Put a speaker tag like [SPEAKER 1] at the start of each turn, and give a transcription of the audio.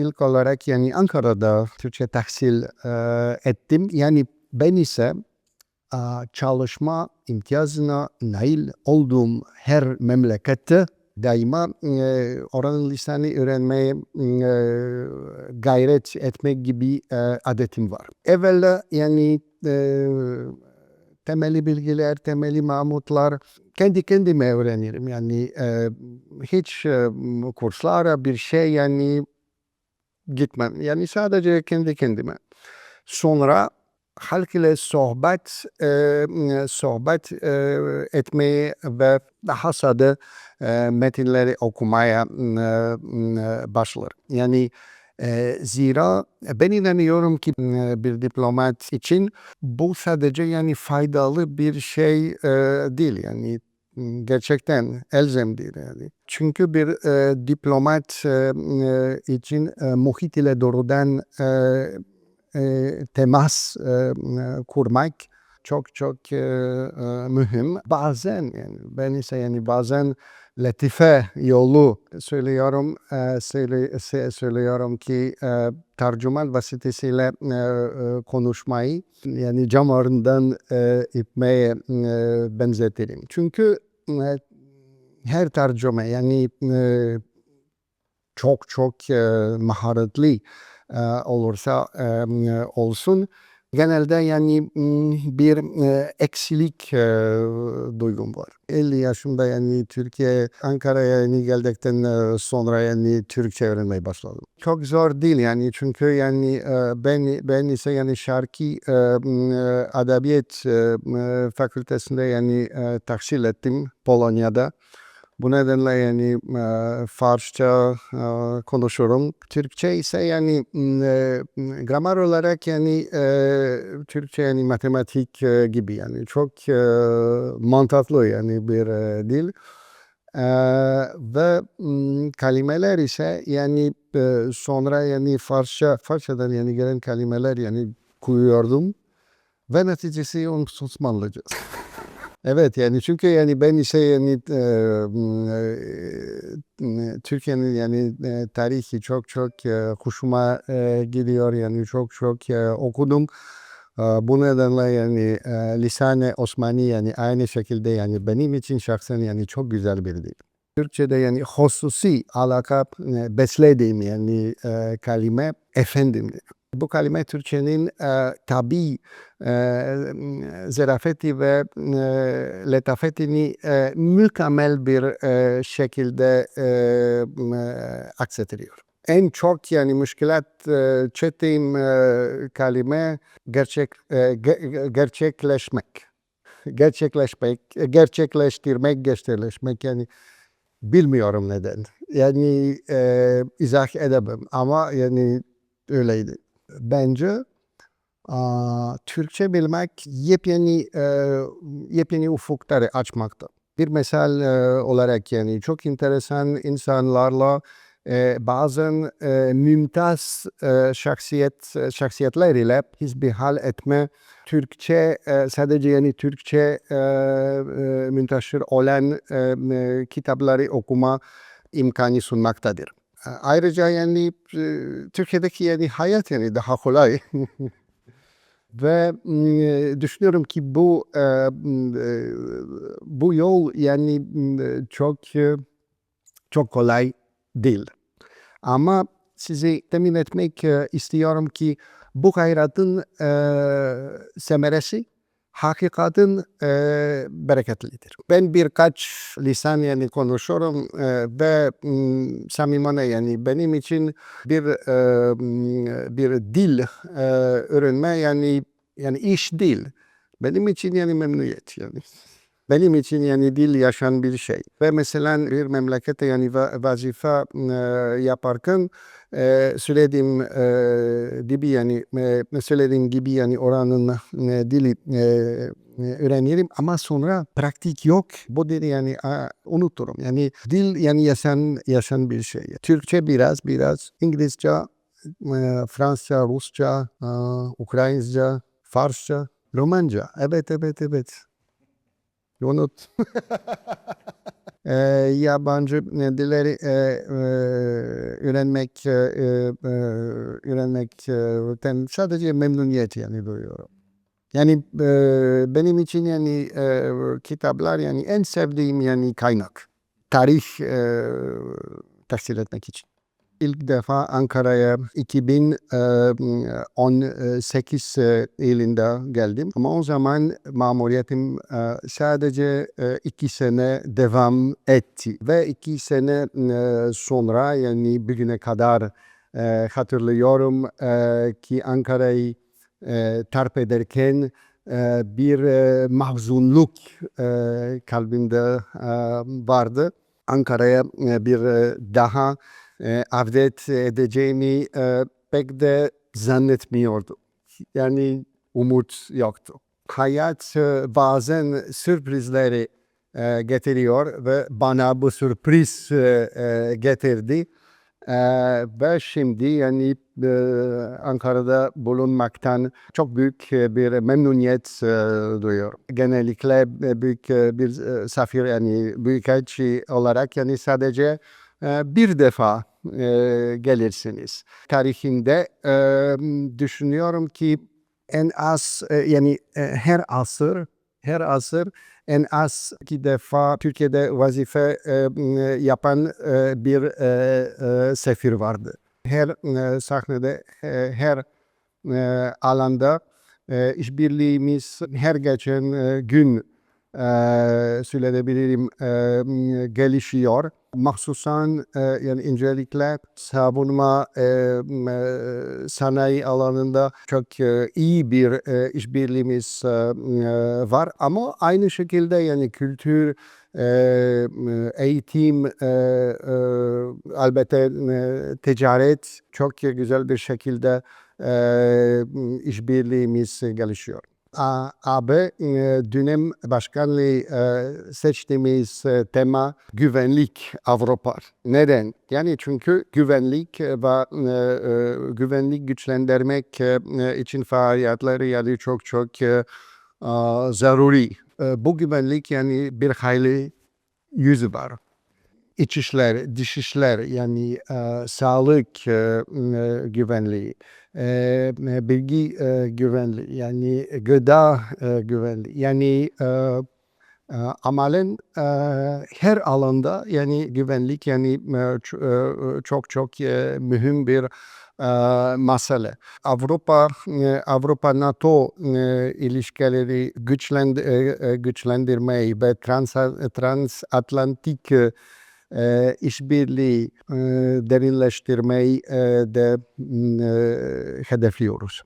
[SPEAKER 1] ilk olarak yani Ankara'da Türkçe tahsil e, ettim. Yani ben ise e, çalışma imtiyazına nail olduğum her memlekette daima e, oranın lisanı öğrenmeye e, gayret etmek gibi e, adetim var. Evvela yani e, temeli bilgiler, temeli mamutlar kendi kendime öğrenirim. Yani e, hiç e, kurslara bir şey yani gitmem. Yani sadece kendi kendime. Sonra halk ile sohbet e, sohbet e, etmeyi ve daha sade e, metinleri okumaya e, başlar. Yani e, zira ben inanıyorum ki e, bir diplomat için bu sadece yani faydalı bir şey e, değil yani gerçekten elzemdir yani. Çünkü bir e, diplomat e, için e, muhit ile doğrudan e, e, temas e, kurmak çok çok e, e, mühim. Bazen yani ben ise yani bazen latife yolu söylüyorum e, söyle, söylüyorum ki e, tercüman vasıtasıyla e, e, konuşmayı yani cam ardından e, ipmeye e, benzetirim. Çünkü e, her tercüme yani e, çok çok e, maharetli e, olursa e, olsun genelde yani bir e, eksilik e, duygum var. 50 yaşımda yani Türkiye, Ankara'ya yani geldikten e, sonra yani Türkçe öğrenmeye başladım. Çok zor değil yani çünkü yani ben ben ise yani şarkı edebiyat fakültesinde yani tahsil ettim Polonya'da. Bu nedenle yani e, Farsça e, konuşurum. Türkçe ise yani e, gramer olarak yani e, Türkçe yani matematik e, gibi yani çok e, mantıklı yani bir e, dil. E, ve kelimeler ise yani e, sonra yani Farsça, Farsçadan yani gelen kelimeler yani koyuyordum ve neticesi Osmanlıca. Evet yani çünkü yani ben ise yani e, Türkiye'nin yani e, tarihi çok çok e, hoşuma e, gidiyor yani çok çok e, okudum. E, bu nedenle yani e, lisan-ı Osmani yani aynı şekilde yani benim için şahsen yani çok güzel bir dil. Türkçe'de yani hususi alaka e, beslediğim yani e, kelime efendimdir. Bu kelime Türkçenin e, tabi e, zarafeti ve e, letafetini e, mükemmel bir e, şekilde e, e, aksetiriyor. En çok yani müşkilat e, çektiğim e, kelime gerçek, e, ge- gerçekleşmek. Gerçekleşmek, gerçekleştirmek, gerçekleşmek yani bilmiyorum neden. Yani e, izah edemem ama yani öyleydi. Bence aa, Türkçe bilmek yepyeni e, yepyeni ufukları açmakta. Bir misal e, olarak yani çok enteresan insanlarla e, bazen e, mümtaz e, şahsiyet şahsiyetler ile hal etme Türkçe e, sadece yani Türkçe e, e, münteşir olan e, e, kitapları okuma imkanı sunmaktadır. Ayrıca yani Türkiye'deki yani hayat yani daha kolay. Ve düşünüyorum ki bu bu yol yani çok çok kolay değil. Ama size temin etmek istiyorum ki bu hayratın semeresi hakikatin e, bereketlidir. Ben birkaç lisan yani konuşuyorum e, ve mm, samimane yani benim için bir e, bir dil e, öğrenme yani yani iş değil. Benim için yani memnuniyet yani. Benim için yani dil yaşayan bir şey. Ve mesela bir memlekette yani va- vazife e, yaparken e, söylediğim e, gibi yani e, söylediğim gibi yani oranın e, dili e, öğrenirim ama sonra pratik yok. Bu dili yani a, unuturum. Yani dil yani yaşayan, yaşayan bir şey. Türkçe biraz biraz, İngilizce, e, Fransızca, Rusça, e, Ukraynaca, Farsça, Romanca. Evet evet evet. Unut. e, yabancı dilleri e, e, öğrenmek e, e, öğrenmekten sadece memnuniyet yani duyuyorum. Yani e, benim için yani e, kitaplar yani en sevdiğim yani kaynak. Tarih e, tahsil etmek için. İlk defa Ankara'ya 2018 e, yılında geldim. Ama o zaman mamuriyetim sadece iki sene devam etti. Ve iki sene sonra yani bugüne kadar hatırlıyorum ki Ankara'yı terk ederken bir mahzunluk kalbimde vardı. Ankara'ya bir daha e, edeceğimi e, pek de zannetmiyordum. Yani umut yoktu. Hayat e, bazen sürprizleri e, getiriyor ve bana bu sürpriz e, e, getirdi. E, ve şimdi yani e, Ankara'da bulunmaktan çok büyük e, bir memnuniyet e, duyuyorum. Genellikle e, büyük bir safir yani büyükelçi olarak yani sadece e, bir defa e, gelirsiniz. Tarihinde e, düşünüyorum ki en az e, yani e, her asır her asır en az iki defa Türkiye'de vazife e, yapan e, bir e, e, sefir vardı. Her e, sahnede, e, her e, alanda e, işbirliğimiz her geçen e, gün e, söyleyebilirim e, gelişiyor mahsusan e, yani incelikle savunma e, e, sanayi alanında çok e, iyi bir e, işbirliğimiz e, var ama aynı şekilde yani kültür e, eğitim e, e, elbette e, ticaret çok güzel bir şekilde e, işbirliğimiz gelişiyor. AB e, dönem başkanlığı e, seçtiğimiz e, tema güvenlik Avrupa. Neden? Yani çünkü güvenlik ve güvenlik güçlendirmek için faaliyetleri yani çok çok zaruri. Bu güvenlik yani bir hayli yüzü var. İçişler, dışişler yani sağlık güvenliği e, bilgi e, güvenliği yani gıda e, güvenliği yani e, e, e, her alanda yani güvenlik yani e, çok çok e, mühim bir e, mesele. Avrupa e, Avrupa NATO e, ilişkileri güçlend, e, güçlendirmeyi ve trans, transatlantik e, e, işbirliği e, derinleştirmeyi e, de e, hedefliyoruz.